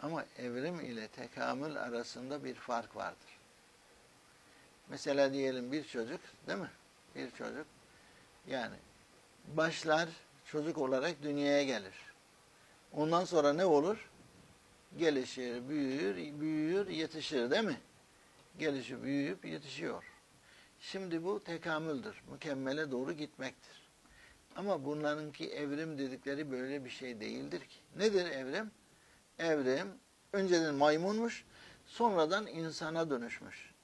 Ama evrim ile tekamül arasında bir fark vardır. Mesela diyelim bir çocuk, değil mi? Bir çocuk yani başlar çocuk olarak dünyaya gelir. Ondan sonra ne olur? Gelişir, büyür, büyür, yetişir değil mi? Gelişi büyüyüp yetişiyor. Şimdi bu tekamüldür. Mükemmele doğru gitmektir. Ama bunlarınki evrim dedikleri böyle bir şey değildir ki. Nedir evrim? Evrim önceden maymunmuş, sonradan insana dönüşmüş.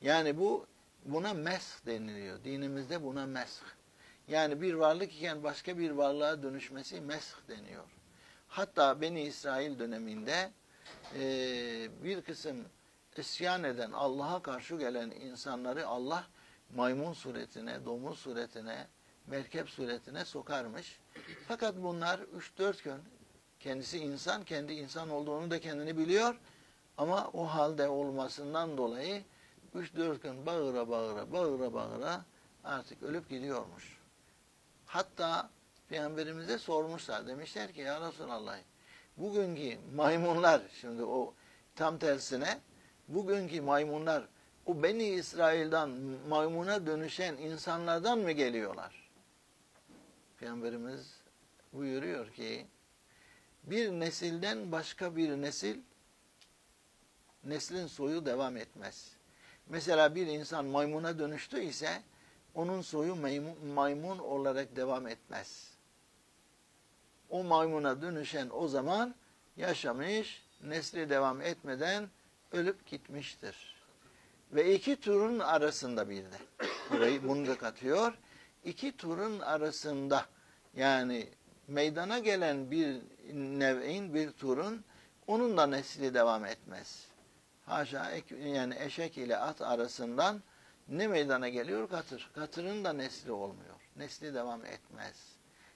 Yani bu buna mesh deniliyor. Dinimizde buna mesh. Yani bir varlık iken başka bir varlığa dönüşmesi mesh deniyor. Hatta Beni İsrail döneminde e, bir kısım isyan eden, Allah'a karşı gelen insanları Allah maymun suretine, domuz suretine, merkep suretine sokarmış. Fakat bunlar 3-4 gün kendisi insan, kendi insan olduğunu da kendini biliyor. Ama o halde olmasından dolayı 3-4 gün bağıra bağıra, bağıra bağıra artık ölüp gidiyormuş. Hatta Peygamberimize sormuşlar. Demişler ki ya Resulallah bugünkü maymunlar şimdi o tam tersine bugünkü maymunlar o Beni İsrail'den maymuna dönüşen insanlardan mı geliyorlar? Peygamberimiz buyuruyor ki bir nesilden başka bir nesil neslin soyu devam etmez. Mesela bir insan maymuna dönüştü ise onun soyu maymun, maymun olarak devam etmez. O maymuna dönüşen o zaman yaşamış, nesli devam etmeden ölüp gitmiştir. Ve iki turun arasında bir de, burayı bunu da katıyor, iki turun arasında yani meydana gelen bir nev'in, bir turun onun da nesli devam etmez. Haşa yani eşek ile at arasından ne meydana geliyor? Katır. Katırın da nesli olmuyor. Nesli devam etmez.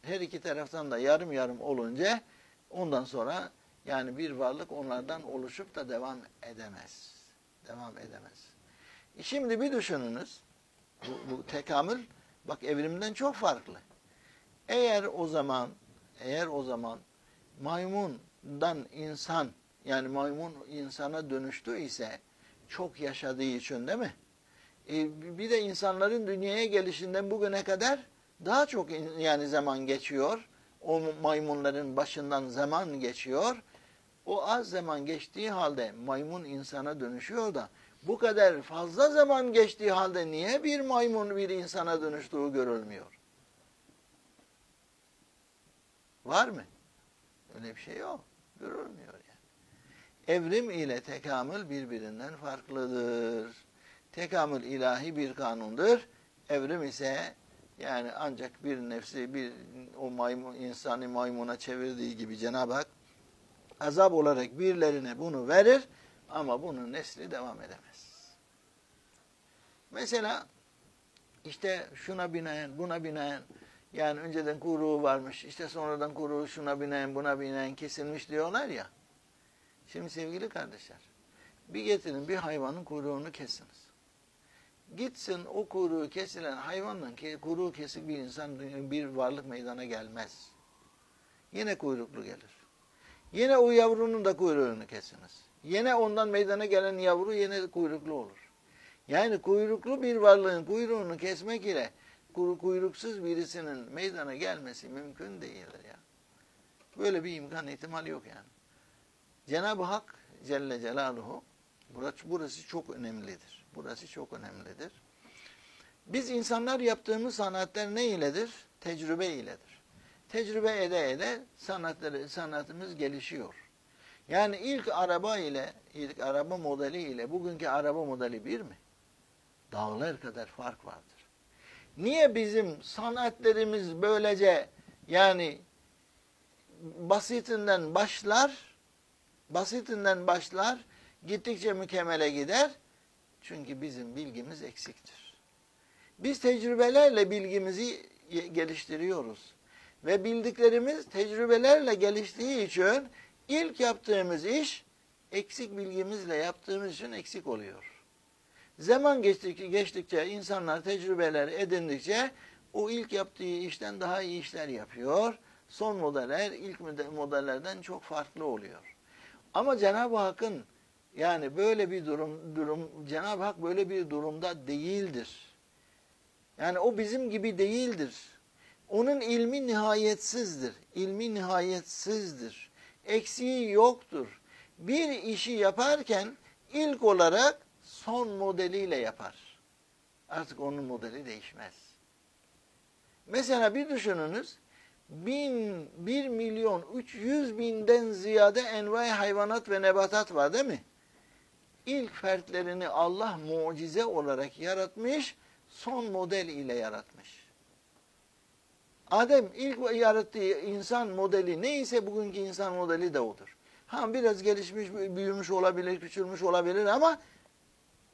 Her iki taraftan da yarım yarım olunca ondan sonra yani bir varlık onlardan oluşup da devam edemez. Devam edemez. E şimdi bir düşününüz. Bu, bu tekamül bak evrimden çok farklı. Eğer o zaman eğer o zaman maymundan insan yani maymun insana dönüştü ise çok yaşadığı için değil mi? E, bir de insanların dünyaya gelişinden bugüne kadar daha çok yani zaman geçiyor. O maymunların başından zaman geçiyor. O az zaman geçtiği halde maymun insana dönüşüyor da bu kadar fazla zaman geçtiği halde niye bir maymun bir insana dönüştüğü görülmüyor? Var mı? Öyle bir şey yok. Görülmüyor yani. Evrim ile tekamül birbirinden farklıdır. Tekamül ilahi bir kanundur. Evrim ise yani ancak bir nefsi bir o maymun insanı maymuna çevirdiği gibi Cenab-ı Hak azap olarak birilerine bunu verir ama bunun nesli devam edemez. Mesela işte şuna binaen, buna binaen yani önceden kuyruğu varmış, işte sonradan kuyruğu şuna binaen, buna binaen kesilmiş diyorlar ya. Şimdi sevgili kardeşler, bir getirin bir hayvanın kuyruğunu kesiniz. Gitsin o kuyruğu kesilen hayvanla kuyruğu kesik bir insan, bir varlık meydana gelmez. Yine kuyruklu gelir. Yine o yavrunun da kuyruğunu kesiniz. Yine ondan meydana gelen yavru yine kuyruklu olur. Yani kuyruklu bir varlığın kuyruğunu kesmek ile kuyruksuz birisinin meydana gelmesi mümkün değildir ya. Böyle bir imkan ihtimal yok yani. Cenab-ı Hak Celle Celaluhu burası, burası çok önemlidir. Burası çok önemlidir. Biz insanlar yaptığımız sanatlar ne iledir? Tecrübe iledir. Tecrübe ede ede sanatları, sanatımız gelişiyor. Yani ilk araba ile, ilk araba modeli ile bugünkü araba modeli bir mi? Dağlar kadar fark vardır. Niye bizim sanatlarımız böylece yani basitinden başlar, basitinden başlar, gittikçe mükemmele gider? Çünkü bizim bilgimiz eksiktir. Biz tecrübelerle bilgimizi geliştiriyoruz. Ve bildiklerimiz tecrübelerle geliştiği için ilk yaptığımız iş eksik bilgimizle yaptığımız için eksik oluyor. Zaman geçtikçe, geçtikçe insanlar tecrübeler edindikçe o ilk yaptığı işten daha iyi işler yapıyor. Son modeller ilk modellerden çok farklı oluyor. Ama Cenab-ı Hakk'ın yani böyle bir durum durum Cenab-ı Hak böyle bir durumda değildir. Yani o bizim gibi değildir. Onun ilmi nihayetsizdir. İlmi nihayetsizdir. Eksiği yoktur. Bir işi yaparken ilk olarak son modeliyle yapar. Artık onun modeli değişmez. Mesela bir düşününüz, bin, bir milyon üç yüz binden ziyade envai hayvanat ve nebatat var değil mi? İlk fertlerini Allah mucize olarak yaratmış, son model ile yaratmış. Adem ilk yarattığı insan modeli neyse bugünkü insan modeli de odur. Ha biraz gelişmiş, büyümüş olabilir, küçülmüş olabilir ama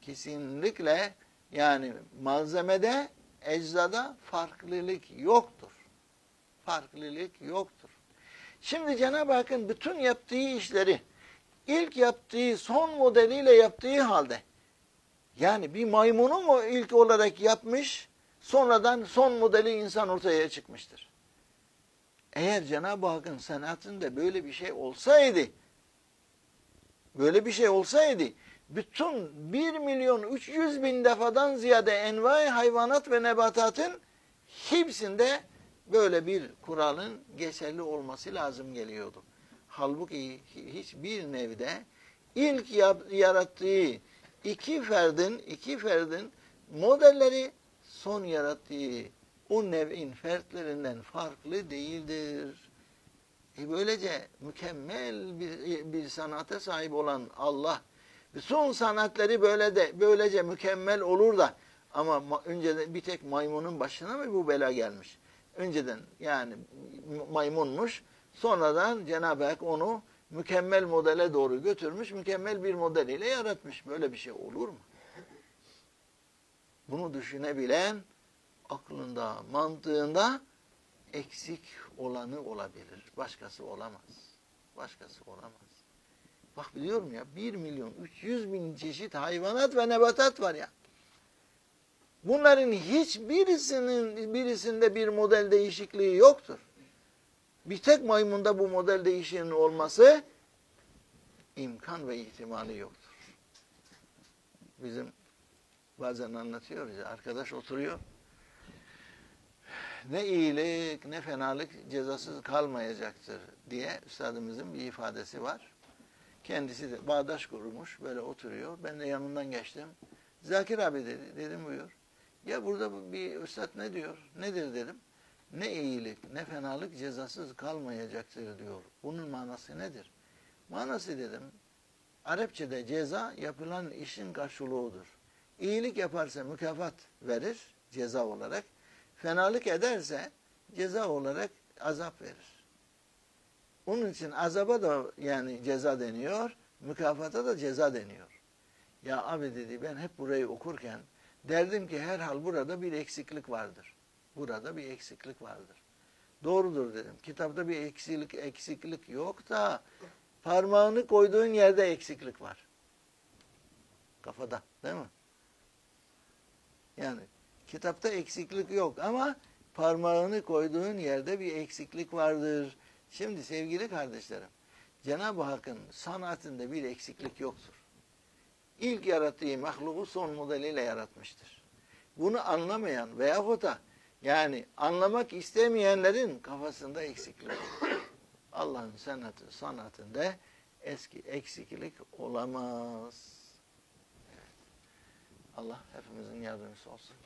kesinlikle yani malzemede, eczada farklılık yoktur. Farklılık yoktur. Şimdi Cenab-ı Hakk'ın bütün yaptığı işleri ilk yaptığı son modeliyle yaptığı halde yani bir maymunu mu ilk olarak yapmış sonradan son modeli insan ortaya çıkmıştır. Eğer Cenab-ı Hakk'ın sanatında böyle bir şey olsaydı böyle bir şey olsaydı bütün 1 milyon 300 bin defadan ziyade envai hayvanat ve nebatatın hepsinde böyle bir kuralın geçerli olması lazım geliyordu. Halbuki hiçbir nevde ilk yarattığı iki ferdin, iki ferdin modelleri son yarattığı o nev'in fertlerinden farklı değildir. E böylece mükemmel bir, bir sanata sahip olan Allah bütün sanatları böyle de böylece mükemmel olur da ama önceden bir tek maymunun başına mı bu bela gelmiş? Önceden yani maymunmuş. Sonradan Cenab-ı Hak onu mükemmel modele doğru götürmüş. Mükemmel bir model ile yaratmış. Böyle bir şey olur mu? Bunu düşünebilen aklında, mantığında eksik olanı olabilir. Başkası olamaz. Başkası olamaz. Bak biliyorum ya 1 milyon 300 bin çeşit hayvanat ve nebatat var ya. Bunların hiçbirisinin birisinde bir model değişikliği yoktur. Bir tek maymunda bu model değişikliğinin olması imkan ve ihtimali yoktur. Bizim bazen anlatıyoruz ya, arkadaş oturuyor. Ne iyilik ne fenalık cezasız kalmayacaktır diye üstadımızın bir ifadesi var. Kendisi de bağdaş kurmuş böyle oturuyor. Ben de yanından geçtim. Zakir abi dedi. Dedim buyur. Ya burada bir üstad ne diyor? Nedir dedim. Ne iyilik ne fenalık cezasız kalmayacaktır diyor. Bunun manası nedir? Manası dedim. Arapçada ceza yapılan işin karşılığıdır. İyilik yaparsa mükafat verir ceza olarak. Fenalık ederse ceza olarak azap verir. Onun için azaba da yani ceza deniyor, mükafata da ceza deniyor. Ya abi dedi ben hep burayı okurken derdim ki herhal burada bir eksiklik vardır. Burada bir eksiklik vardır. Doğrudur dedim. Kitapta bir eksiklik eksiklik yok da parmağını koyduğun yerde eksiklik var. Kafada değil mi? Yani kitapta eksiklik yok ama parmağını koyduğun yerde bir eksiklik vardır. Şimdi sevgili kardeşlerim, Cenab-ı Hakk'ın sanatında bir eksiklik yoktur. İlk yarattığı mahluku son modeliyle yaratmıştır. Bunu anlamayan veyahut da yani anlamak istemeyenlerin kafasında eksiklik. Allah'ın sanatı, sanatında eski eksiklik olamaz. Allah hepimizin yardımcısı olsun.